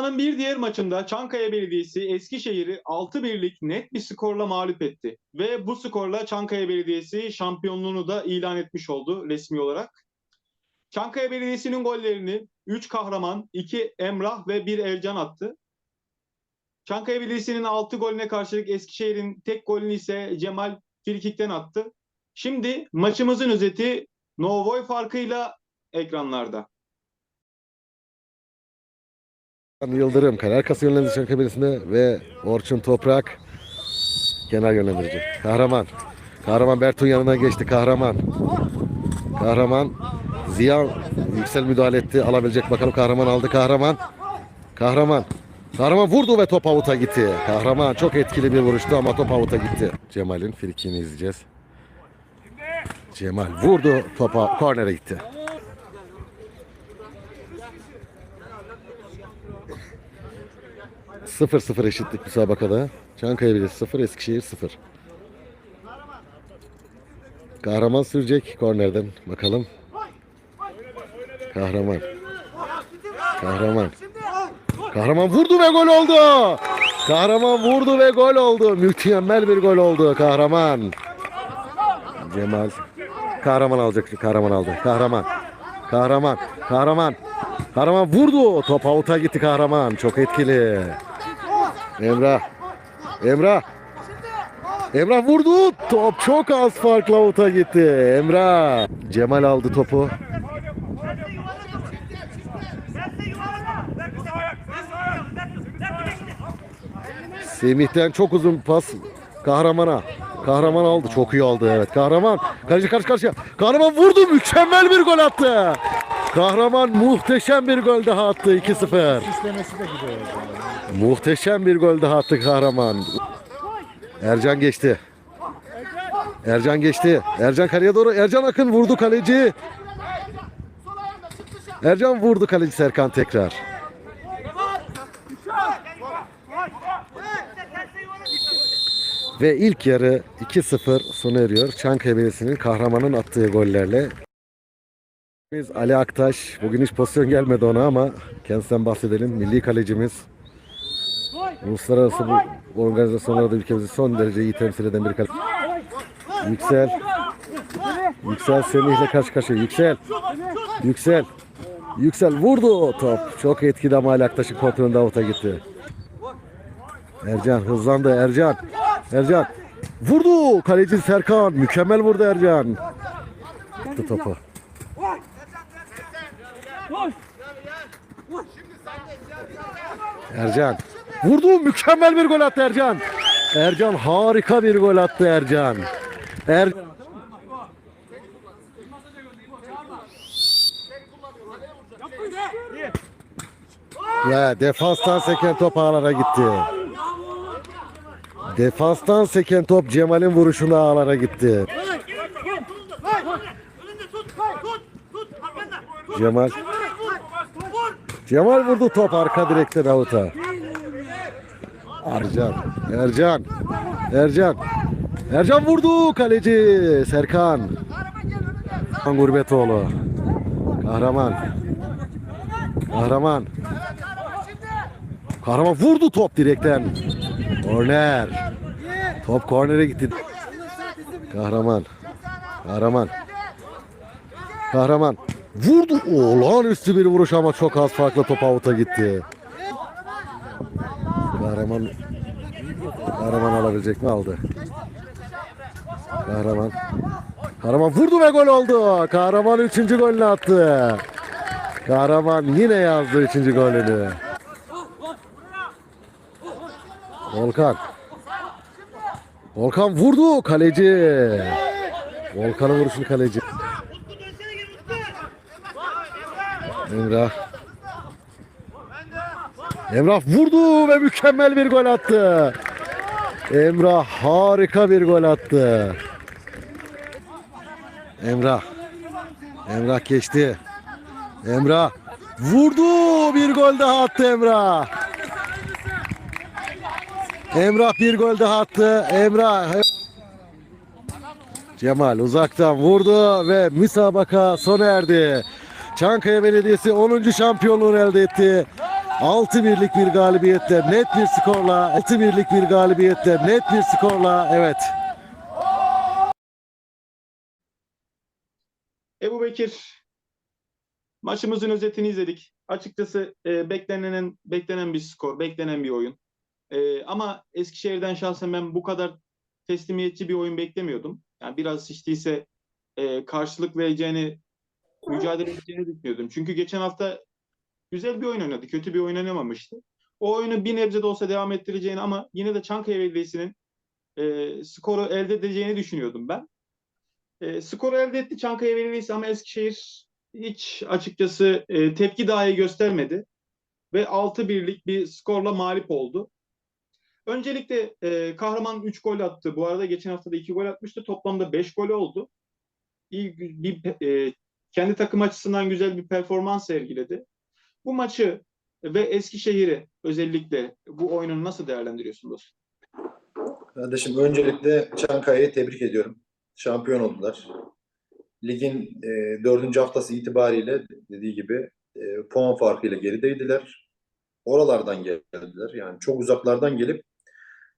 Haftanın bir diğer maçında Çankaya Belediyesi Eskişehir'i 6-1'lik net bir skorla mağlup etti. Ve bu skorla Çankaya Belediyesi şampiyonluğunu da ilan etmiş oldu resmi olarak. Çankaya Belediyesi'nin gollerini 3 kahraman, 2 Emrah ve 1 Ercan attı. Çankaya Belediyesi'nin 6 golüne karşılık Eskişehir'in tek golünü ise Cemal Frikik'ten attı. Şimdi maçımızın özeti Novoy farkıyla ekranlarda. Yıldırım kale arkası yönlendirici Çankaya Belediyesi'nde ve Orçun Toprak kenar yönlendirici. Kahraman. Kahraman Bertun yanına geçti. Kahraman. Kahraman. Ziya yüksel müdahale etti. Alabilecek bakalım. Kahraman aldı. Kahraman. Kahraman. Kahraman vurdu ve top avuta gitti. Kahraman çok etkili bir vuruştu ama top avuta gitti. Cemal'in frikini izleyeceğiz. Cemal vurdu topa kornere gitti. Sıfır sıfır eşitlik müsabakada. Çankaya Belediyesi sıfır, Eskişehir sıfır. Kahraman sürecek kornerden. Bakalım. Kahraman. Kahraman. Kahraman vurdu ve gol oldu. Kahraman vurdu ve gol oldu. Mükemmel bir gol oldu. Kahraman. Cemal. Kahraman alacak. Kahraman aldı. Kahraman. Kahraman. Kahraman. Kahraman vurdu. Top avuta gitti Kahraman. Çok etkili. Emrah. Emrah. Emrah vurdu. Top çok az farkla avuta gitti. Emrah. Cemal aldı topu. Semih'ten çok uzun pas kahramana. Kahraman aldı. Çok iyi aldı evet. Kahraman. Kaleci karşı karşıya. Kahraman vurdu. Mükemmel bir gol attı. Kahraman muhteşem bir gol daha attı. 2-0. İstemesi de gidiyor. Muhteşem bir gol daha attı kahraman. Ercan geçti. Ercan geçti. Ercan kaleye doğru. Ercan Akın vurdu kaleci. Ercan vurdu kaleci Serkan tekrar. Ve ilk yarı 2-0 sona eriyor. Çankaya Belediyesi'nin kahramanın attığı gollerle. Biz Ali Aktaş. Bugün hiç pozisyon gelmedi ona ama kendisinden bahsedelim. Milli kalecimiz. Uluslararası bu organizasyonlarda ülkemizi son derece iyi temsil eden bir kaleci. Yüksel. Yüksel Semih'le karşı karşıya. Yüksel. Yüksel. Yüksel vurdu top. Çok etkili ama Ali Aktaş'ın kontrolünde avuta gitti. Ercan hızlandı Ercan. Ercan. Vurdu. Kaleci Serkan. Mükemmel vurdu Ercan. Attı topu. Ercan. Vurdu. Mükemmel bir gol attı Ercan. Ercan harika bir gol attı Ercan. Er Ve defanstan seken top ağlara gitti. Defanstan seken top Cemal'in vuruşuna ağlara gitti. Cemal Cemal vurdu top arka direkten avuta. Ercan. Ercan. Ercan. Ercan vurdu kaleci Serkan. Serkan Gurbetoğlu. Kahraman. Kahraman. Kahraman vurdu top direkten. Korner. Top kornere gitti. Kahraman. Kahraman. Kahraman. Vurdu. Olağanüstü bir vuruş ama çok az farklı top avuta gitti. Kahraman Kahraman alabilecek mi? Aldı. Kahraman. Kahraman vurdu ve gol oldu. Kahraman 3. golünü attı. Kahraman yine yazdı 3. golünü. Volkan. Volkan vurdu kaleci. Volkan'ın vuruşunu kaleci. Emrah. Emrah vurdu ve mükemmel bir gol attı. Emrah harika bir gol attı. Emrah. Emrah geçti. Emrah vurdu bir gol daha attı Emrah. Emrah bir gol daha attı. Emrah Cemal uzaktan vurdu ve müsabaka sona erdi. Çankaya Belediyesi 10. şampiyonluğunu elde etti. 6 birlik bir galibiyetle net bir skorla 6 birlik bir galibiyetle net bir skorla evet Ebu Bekir maçımızın özetini izledik. Açıkçası e, beklenen beklenen bir skor, beklenen bir oyun. E, ama Eskişehir'den şahsen ben bu kadar teslimiyetçi bir oyun beklemiyordum. Yani biraz hiç e, karşılık vereceğini, mücadele edeceğini düşünüyordum. Çünkü geçen hafta güzel bir oyun oynadı, kötü bir oyun oynamamıştı. O oyunu bir nebze de olsa devam ettireceğini ama yine de Çankaya Belediyesi'nin e, skoru elde edeceğini düşünüyordum ben. E, skoru elde etti Çankaya Belediyesi ama Eskişehir hiç açıkçası e, tepki dahi göstermedi. Ve 6-1'lik bir skorla mağlup oldu. Öncelikle e, Kahraman 3 gol attı. Bu arada geçen hafta da 2 gol atmıştı. Toplamda 5 gol oldu. İyi bir, e, kendi takım açısından güzel bir performans sergiledi. Bu maçı ve Eskişehir'i özellikle bu oyununu nasıl değerlendiriyorsun dostum? Kardeşim öncelikle Çankaya'yı tebrik ediyorum. Şampiyon oldular. Ligin e, dördüncü haftası itibariyle dediği gibi e, puan farkıyla gerideydiler. Oralardan geldiler. Yani çok uzaklardan gelip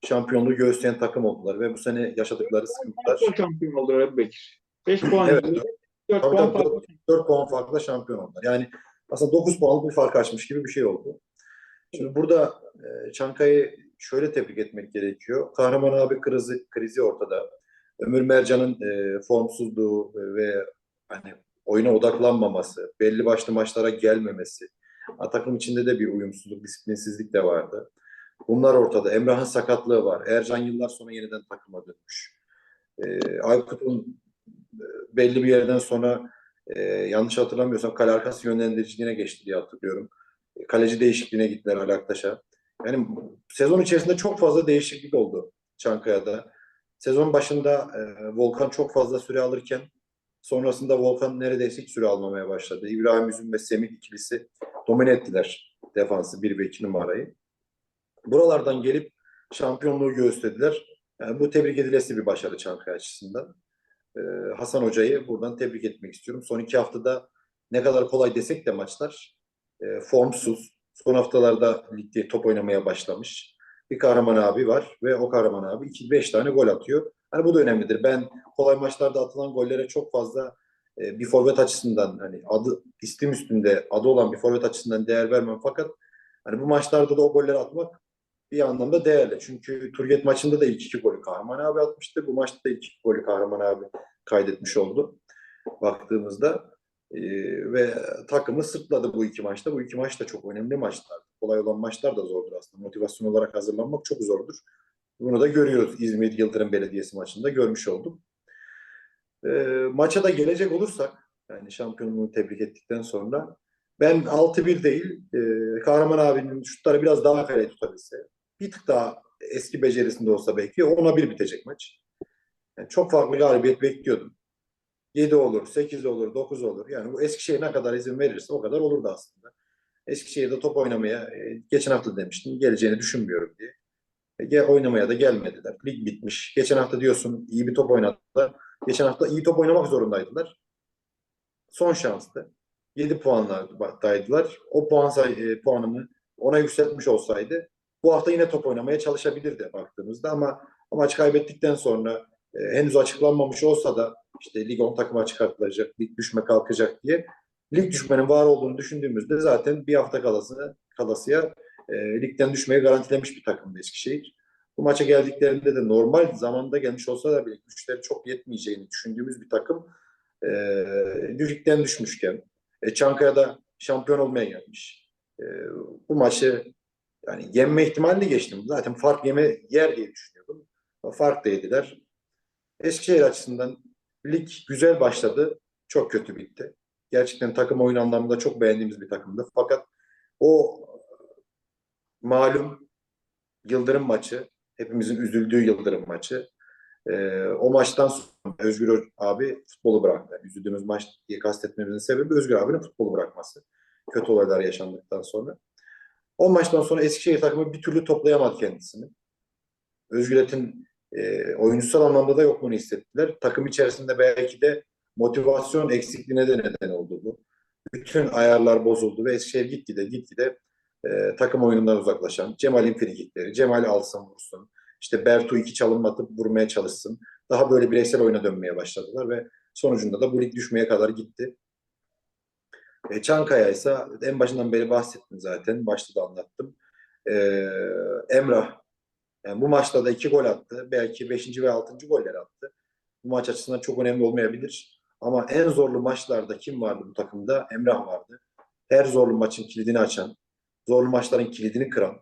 şampiyonluğu göğüsleyen takım oldular ve bu sene yaşadıkları sıkıntılar. Şampiyon oldu Ebu Bekir? 5 puan. Evet. 4 Tabii puan farklı. 4, 4 puan farkla şampiyon oldular. Yani aslında 9 puanlık bir fark açmış gibi bir şey oldu. Şimdi burada e, Çankaya'yı şöyle tebrik etmek gerekiyor. Kahraman abi krizi, krizi ortada. Ömür Mercan'ın e, formsuzluğu ve hani oyuna odaklanmaması, belli başlı maçlara gelmemesi, takım içinde de bir uyumsuzluk, disiplinsizlik de vardı. Bunlar ortada. Emrah'ın sakatlığı var. Ercan yıllar sonra yeniden takıma dönmüş. E, Aykut'un belli bir yerden sonra e, yanlış hatırlamıyorsam kale arkası yönlendiriciliğine geçti diye hatırlıyorum. E, Kaleci değişikliğine gittiler Ali Aktaş'a. Yani sezon içerisinde çok fazla değişiklik oldu Çankaya'da. Sezon başında e, Volkan çok fazla süre alırken sonrasında Volkan neredeyse hiç süre almamaya başladı. İbrahim Üzüm ve Semih ikilisi domine ettiler defansı 1 ve 2 numarayı. Buralardan gelip şampiyonluğu göğüslediler. Yani bu tebrik edilesi bir başarı Çankaya açısından. Ee, Hasan Hoca'yı buradan tebrik etmek istiyorum. Son iki haftada ne kadar kolay desek de maçlar e, formsuz. Son haftalarda ligde top oynamaya başlamış. Bir kahraman abi var ve o kahraman abi 2-5 tane gol atıyor. Hani bu da önemlidir. Ben kolay maçlarda atılan gollere çok fazla e, bir forvet açısından hani adı istim üstünde adı olan bir forvet açısından değer vermem fakat hani bu maçlarda da o golleri atmak bir anlamda değerli. Çünkü Turget maçında da ilk iki golü Kahraman abi atmıştı. Bu maçta da ilk iki golü Kahraman abi kaydetmiş oldu baktığımızda. Ee, ve takımı sırtladı bu iki maçta. Bu iki maç da çok önemli maçlar. Kolay olan maçlar da zordur aslında. Motivasyon olarak hazırlanmak çok zordur. Bunu da görüyoruz İzmir Yıldırım Belediyesi maçında görmüş oldum. Ee, maça da gelecek olursak yani şampiyonluğu tebrik ettikten sonra ben 6-1 değil e, Kahraman abinin şutları biraz daha kaleye tutabilse bir tık daha eski becerisinde olsa belki ona bir bitecek maç. Yani çok farklı galibiyet bekliyordum. 7 olur, 8 olur, 9 olur. Yani bu Eskişehir ne kadar izin verirse o kadar olurdu aslında. Eskişehir'de top oynamaya e, geçen hafta demiştim geleceğini düşünmüyorum diye. E, oynamaya da gelmediler. Lig bitmiş. Geçen hafta diyorsun iyi bir top oynadılar. Geçen hafta iyi top oynamak zorundaydılar. Son şanstı. 7 puanlardaydılar. O puan say- e, puanını ona yükseltmiş olsaydı bu hafta yine top oynamaya çalışabilirdi baktığımızda ama maç kaybettikten sonra e, henüz açıklanmamış olsa da işte lig 10 takıma çıkartılacak, lig düşme kalkacak diye lig düşmenin var olduğunu düşündüğümüzde zaten bir hafta kalası, kalasıya e, ligden düşmeyi garantilemiş bir takımdı Eskişehir. Bu maça geldiklerinde de normal zamanda gelmiş olsa da bile güçleri çok yetmeyeceğini düşündüğümüz bir takım e, ligden düşmüşken e, Çankaya'da şampiyon olmaya gelmiş. E, bu maçı yani yenme ihtimalini geçtim. Zaten fark yeme yer diye düşünüyordum. Fark da yediler. Eskişehir açısından lig güzel başladı. Çok kötü bitti. Gerçekten takım oyun anlamında çok beğendiğimiz bir takımdı. Fakat o malum Yıldırım maçı, hepimizin üzüldüğü Yıldırım maçı. Ee, o maçtan sonra Özgür abi futbolu bıraktı. Üzüldüğümüz maç diye kastetmemizin sebebi Özgür abinin futbolu bırakması. Kötü olaylar yaşandıktan sonra. O maçtan sonra Eskişehir takımı bir türlü toplayamadı kendisini. Özgüret'in e, oyuncusal anlamda da yokluğunu hissettiler. Takım içerisinde belki de motivasyon eksikliğine de neden oldu bu. Bütün ayarlar bozuldu ve Eskişehir gitgide gitgide e, takım oyunundan uzaklaşan, Cemal'in frikikleri, Cemal alsın vursun, işte Bertu iki çalım atıp vurmaya çalışsın. Daha böyle bireysel oyuna dönmeye başladılar ve sonucunda da bu lig düşmeye kadar gitti. E, Çankaya ise en başından beri bahsettim zaten. Başta da anlattım. E, Emrah yani bu maçta da iki gol attı. Belki beşinci ve altıncı golleri attı. Bu maç açısından çok önemli olmayabilir. Ama en zorlu maçlarda kim vardı bu takımda? Emrah vardı. Her zorlu maçın kilidini açan, zorlu maçların kilidini kıran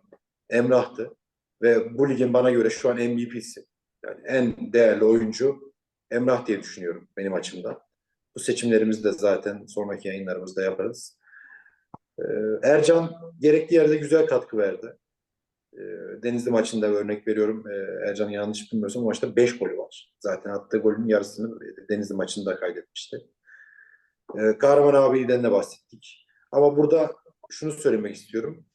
Emrah'tı. Ve bu ligin bana göre şu an MVP'si. Yani en değerli oyuncu Emrah diye düşünüyorum benim açımdan. Bu seçimlerimizi de zaten sonraki yayınlarımızda yaparız. Ee, Ercan gerekli yerde güzel katkı verdi. Ee, Denizli maçında örnek veriyorum. Ee, Ercan yanlış bilmiyorsam maçta 5 golü var. Zaten attığı golün yarısını Denizli maçında kaydetmişti. Ee, Kahraman abi'den de bahsettik. Ama burada şunu söylemek istiyorum.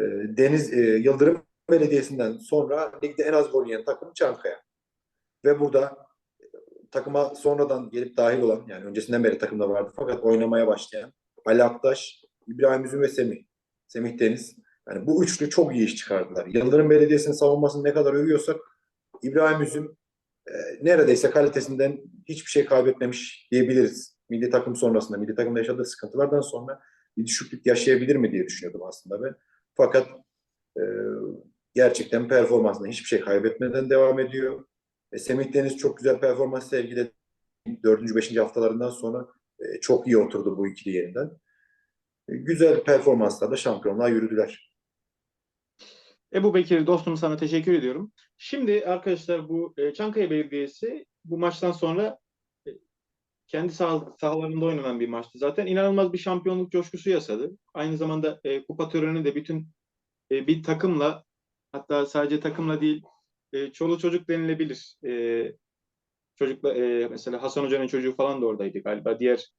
Ee, Deniz e, Yıldırım Belediyesi'nden sonra ligde en az gol yiyen takım Çankaya. Ve burada takıma sonradan gelip dahil olan yani öncesinden beri takımda vardı fakat oynamaya başlayan Ali Aktaş, İbrahim Üzüm ve Semih. Semih Deniz. Yani bu üçlü çok iyi iş çıkardılar. Yıldırım Belediyesi'nin savunmasını ne kadar övüyorsak İbrahim Üzüm e, neredeyse kalitesinden hiçbir şey kaybetmemiş diyebiliriz. Milli takım sonrasında, milli takımda yaşadığı sıkıntılardan sonra bir düşüklük yaşayabilir mi diye düşünüyordum aslında ben. Fakat e, gerçekten performansında hiçbir şey kaybetmeden devam ediyor. E, Semih Deniz çok güzel performans sergiledi. Dördüncü, beşinci haftalarından sonra e, çok iyi oturdu bu ikili yeniden. E, güzel performanslarla şampiyonluğa yürüdüler. Ebu Bekir dostum sana teşekkür ediyorum. Şimdi arkadaşlar bu e, Çankaya Belediyesi bu maçtan sonra e, kendi sah- sahalarında oynanan bir maçtı. Zaten inanılmaz bir şampiyonluk coşkusu yasadı. Aynı zamanda e, kupa töreni de bütün e, bir takımla hatta sadece takımla değil e, çoluk çocuk denilebilir. E, çocukla e, mesela Hasan Hoca'nın çocuğu falan da oradaydı galiba. Diğer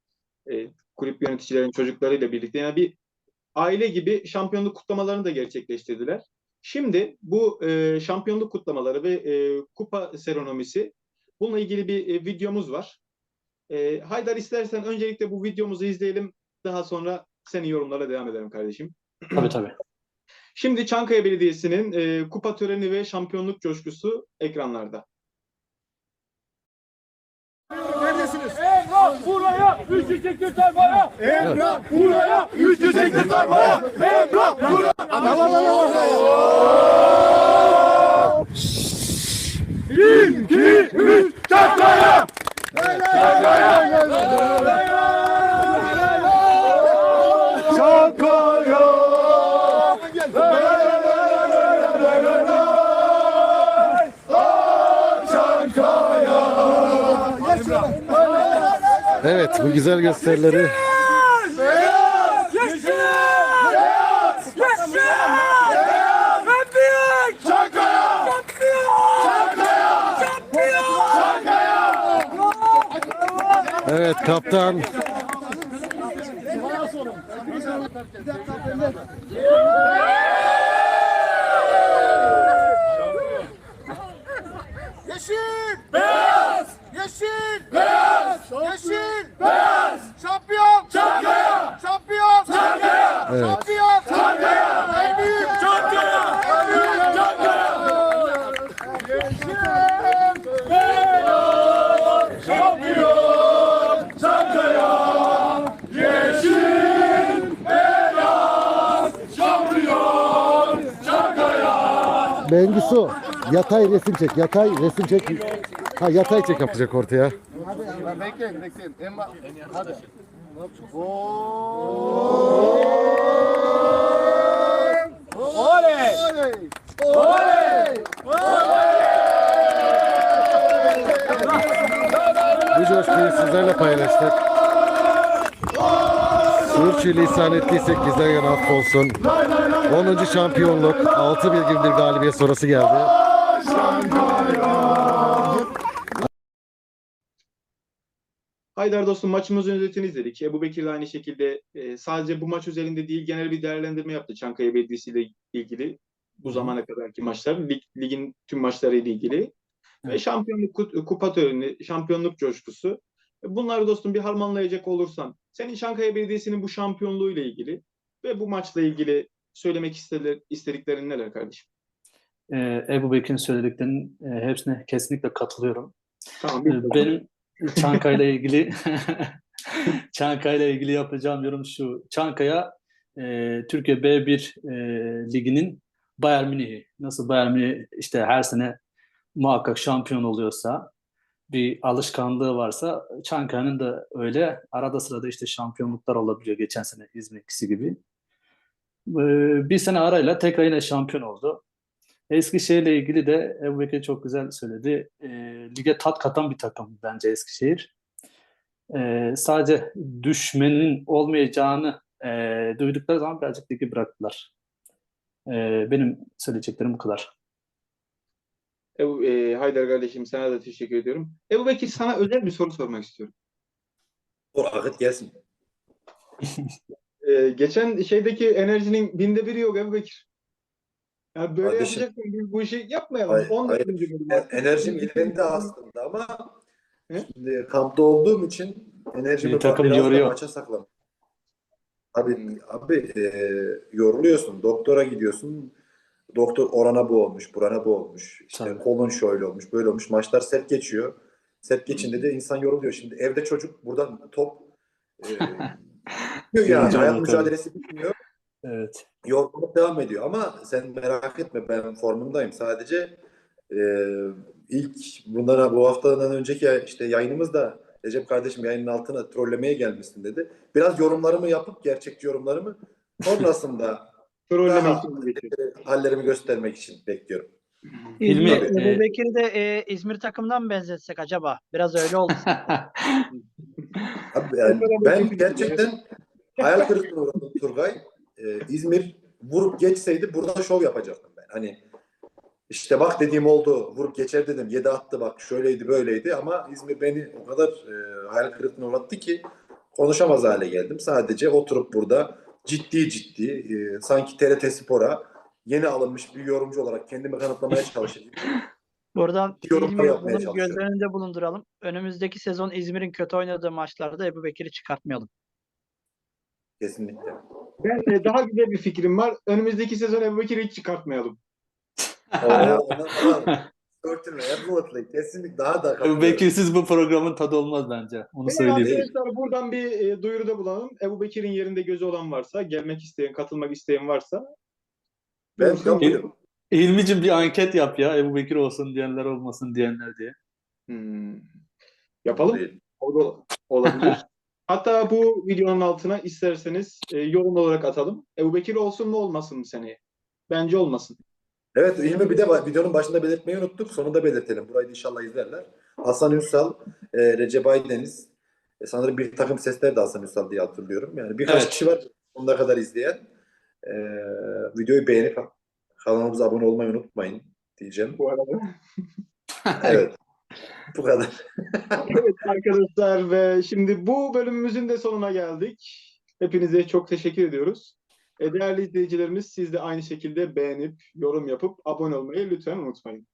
e, kulüp yöneticilerin çocuklarıyla birlikte yani bir aile gibi şampiyonluk kutlamalarını da gerçekleştirdiler. Şimdi bu e, şampiyonluk kutlamaları ve e, kupa seremonisi bununla ilgili bir e, videomuz var. E, Haydar istersen öncelikle bu videomuzu izleyelim. Daha sonra senin yorumlara devam edelim kardeşim. Tabii tabii. Şimdi Çankaya Belediyesi'nin e, kupa töreni ve şampiyonluk coşkusu ekranlarda. Emrah buraya 300 kurtar bana. Emrah buraya 300 kurtar bana. Emrah buraya. Bir, iki, üç, bu güzel gösterileri Evet kaptan. Yeşil! Beyaz! Yeşil! Beyaz! Yeşil! Beyaz! Şampiyon! Çankaya! Şampiyon! Çankaya! Evet. Şampiyon! Çankaya! En büyük! Çankaya! En büyük! Çankaya! Yeşil! Beyaz! Şampiyon! Çankaya! Yeşil! Beyaz! Şampiyon! Çankaya! Bengisu yatay resim çek yatay resim çek ha yatay çek yapacak ortaya Bekleyin bekleyin. Emma hadi. Oley! Oley! bu coşkuyu sizlerle paylaştık Sürçülisan ettiysek bizden yana affolsun 10. şampiyonluk 6-1 gibi bir galibiyet sonrası geldi Haydar dostum maçımızın özetini izledik. Ebu Bekir de aynı şekilde e, sadece bu maç üzerinde değil genel bir değerlendirme yaptı Çankaya Belediyesi ile ilgili. Bu zamana kadarki maçlar, lig, ligin tüm maçları ile ilgili. Ve şampiyonluk kut- kupa töreni, şampiyonluk coşkusu. Bunları dostum bir harmanlayacak olursan, senin Çankaya Belediyesi'nin bu şampiyonluğu ile ilgili ve bu maçla ilgili söylemek istediklerin neler kardeşim? Ee, Ebu Bekir'in söylediklerinin e, hepsine kesinlikle katılıyorum. Tamam. Ee, Benim Çankaya'yla ilgili Çankaya'yla ilgili yapacağım yorum şu. Çankaya e, Türkiye B1 e, liginin Bayern Münih'i. Nasıl Bayern Münih işte her sene muhakkak şampiyon oluyorsa bir alışkanlığı varsa Çankaya'nın da öyle arada sırada işte şampiyonluklar olabiliyor geçen sene İzmir'kisi gibi. Ee, bir sene arayla tekrar yine şampiyon oldu. Eskişehir'le ilgili de Ebu Bekir çok güzel söyledi. Ee, lige tat katan bir takım bence Eskişehir. Ee, sadece düşmenin olmayacağını e, duydukları zaman birazcık ligi bıraktılar. Ee, benim söyleyeceklerim bu kadar. Ebu, e, Haydar kardeşim sana da teşekkür ediyorum. Ebu Bekir sana özel bir soru sormak istiyorum. Dur akıt gelsin. E, geçen şeydeki enerjinin binde biri yok Ebu Bekir. Ya böyle Kardeşim- yapacaksan biz bu işi yapmayalım. Hayır, 10 hayır. dakika bölüm E- artık. Enerjim yerinde aslında ama He? şimdi kampta olduğum için enerjimi Bir takım biraz da yoruyor. maça saklam. Abi, abi e, yoruluyorsun. Doktora gidiyorsun. Doktor orana bu olmuş, burana bu olmuş. İşte Tabii. kolun şöyle olmuş, böyle olmuş. Maçlar sert geçiyor. Sert geçince de insan yoruluyor. Şimdi evde çocuk buradan top e, yani Yorucu hayat oluyor mücadelesi bitmiyor. Evet. yorgunluk devam ediyor ama sen merak etme ben formundayım. Sadece e, ilk bundan bu haftadan önceki işte yayınımızda Recep kardeşim yayının altına trollemeye gelmişsin dedi. Biraz yorumlarımı yapıp gerçekçi yorumlarımı sonrasında Trolleme Daha- işini geçiyor. e, hallerimi göstermek için bekliyorum. E- Ebu Bekir'i de e, İzmir takımından mı benzetsek acaba? Biraz öyle oldu. Abi, yani ben gerçekten hayal kırıklığına uğradım Turgay. Ee, İzmir vurup geçseydi burada şov yapacaktım ben. Hani işte bak dediğim oldu, vurup geçer dedim. Yedi attı bak şöyleydi böyleydi ama İzmir beni o kadar e, hayal kırıklığına uğrattı ki konuşamaz hale geldim. Sadece oturup burada ciddi ciddi e, sanki TRT Spor'a yeni alınmış bir yorumcu olarak kendimi kanıtlamaya çalışıyorum. Buradan İzmir'i yapmaya bunu çalışıyorum. göz önünde bulunduralım. Önümüzdeki sezon İzmir'in kötü oynadığı maçlarda Ebu Bekir'i çıkartmayalım. Kesinlikle. Ben e, daha güzel bir fikrim var. Önümüzdeki sezon Ebu Bekir'i hiç çıkartmayalım. Örtülme, absolutely. Kesinlikle daha da Ebu. Bekir'siz bu programın tadı olmaz bence. Onu Peki söyleyeyim. arkadaşlar buradan bir e, duyuruda bulunalım. Ebu Bekir'in yerinde gözü olan varsa, gelmek isteyen, katılmak isteyen varsa Ben yapıyorum. Hilmi'cim bir anket yap ya. Ebu Bekir olsun diyenler olmasın diyenler diye. Hmm. Yapalım. O da olabilir. Hatta bu videonun altına isterseniz e, yorum olarak atalım. Ebu Bekir olsun mu olmasın mı seneye? Bence olmasın. Evet İlmi bir de videonun başında belirtmeyi unuttuk. Sonunda belirtelim. Burayı da inşallah izlerler. Hasan Ünsal, e, Recep Aydeniz. E, sanırım bir takım sesler de Hasan Ünsal diye hatırlıyorum. Yani birkaç Evet. kişi var sonuna kadar izleyen. E, videoyu beğenip kanalımıza abone olmayı unutmayın diyeceğim. Bu arada. Evet. Bu kadar. evet arkadaşlar ve şimdi bu bölümümüzün de sonuna geldik. Hepinize çok teşekkür ediyoruz. E, değerli izleyicilerimiz siz de aynı şekilde beğenip, yorum yapıp abone olmayı lütfen unutmayın.